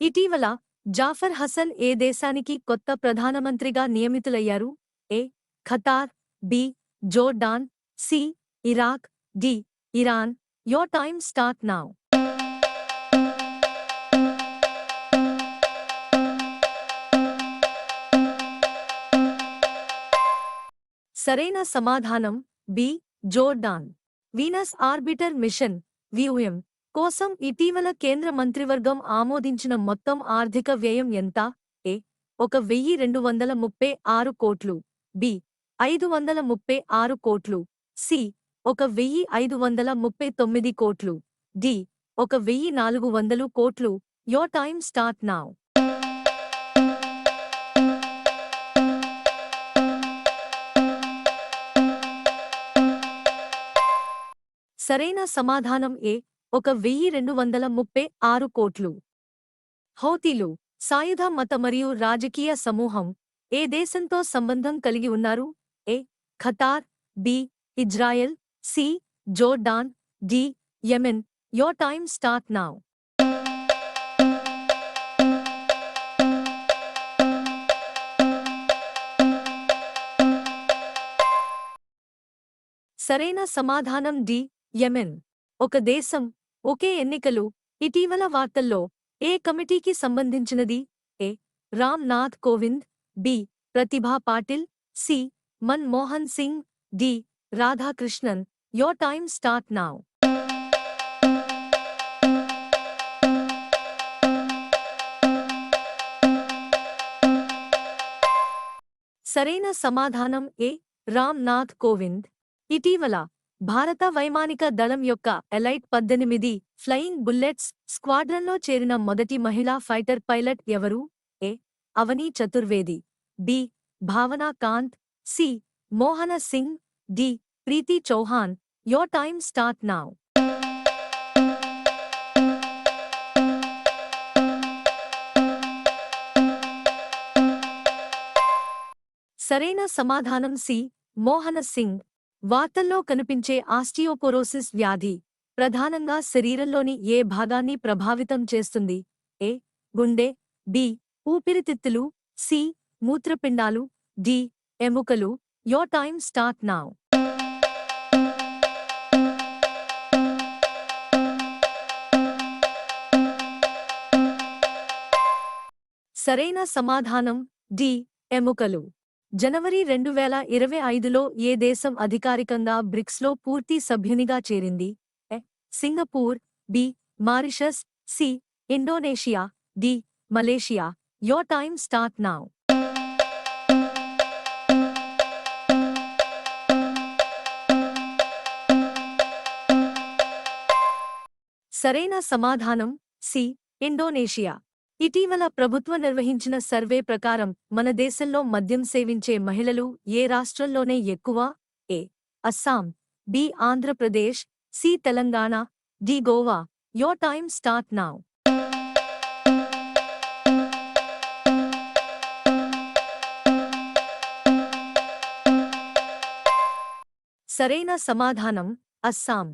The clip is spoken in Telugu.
ఇటీవల జాఫర్ హసన్ ఏ దేశానికి కొత్త ప్రధానమంత్రిగా నియమితులయ్యారు? A. Qatar B. Jordan C. Iraq D. Iran. Your time start now. సరైన సమాధానం B. Jordan. Venus orbiter mission VUM కోసం ఇటీవల కేంద్ర మంత్రివర్గం ఆమోదించిన మొత్తం ఆర్థిక వ్యయం ఎంత? ఏ ఒక వెయ్యి రెండు వందల ముప్పై ఆరు కోట్లు. బి ఐదు వందల ముప్పై ఆరు కోట్లు. సి ఒక వెయ్యి ఐదు వందల ముప్పై తొమ్మిది కోట్లు. డి ఒక వెయ్యి నాలుగు వందలు కోట్లు. యో టైమ్ స్టార్ట్ నావ్ సరైన సమాధానం ఏ? ఒక వెయ్యి రెండు వందల ముప్పై ఆరు కోట్లు. హౌతీలు సాయుధ మత మరియు రాజకీయ సమూహం ఏ దేశంతో సంబంధం కలిగి ఉన్నారు? A. Qatar B. Israel C. Jordan D. Yemen. Your time start now. సరైన సమాధానం డి. యెమెన్. ఒక దేశం ఒకే ఎన్నికలు. ఇటీవల వార్తల్లో ఏ కమిటీకి సంబంధించినది? A. Ramnath Kovind. B. Pratibha Patil. C. Manmohan Singh. D. Radhakrishnan. Your time start now. సరైన సమాధానం ఏ. రామ్నాథ్ కోవింద్. ఇటీవల భారత వైమానిక దళం యొక్క ఎలైట్ పద్దెనిమిది ఫ్లయింగ్ బుల్లెట్స్ స్క్వాడ్రన్లో చేరిన మొదటి మహిళా ఫైటర్ పైలట్ ఎవరు? A. Avani Chaturvedi. B. Bhawana Kanth. C. Mohana Singh. D. Preeti Chauhan. Your time start now సరైన సమాధానం సి. మోహన సింగ్. వార్తల్లో కనిపించే ఆస్టియోపోరోసిస్ వ్యాధి ప్రధానంగా శరీరంలోని ఏ భాగాన్ని ప్రభావితం చేస్తుంది? ఏ. గుండె బి. ఊపిరితిత్తులు సి. మూత్రపిండాలు డి. ఎముకలు యో టైమ్ స్టార్ట్ నావ్ సరైన సమాధానం డి. ఎముకలు. జనవరి రెండు వేల ఇరవై ఐదులో ఏ దేశం అధికారికంగా బ్రిక్స్లో పూర్తి సభ్యునిగా చేరింది? A. Singapore B. Mauritius C. Indonesia D. Malaysia. Your time start now. సరైన సమాధానం సి. ఇండోనేషియా. ఇటీవల ప్రభుత్వ నిర్వహించిన సర్వే ప్రకారం మన దేశంలో మద్యం సేవించే మహిళలు ఏ రాష్ట్రంలోనే ఎక్కువ? A. Assam B. Andhra Pradesh C. Telangana D. Goa. Your time start now సరైన సమాధానం అస్సాం.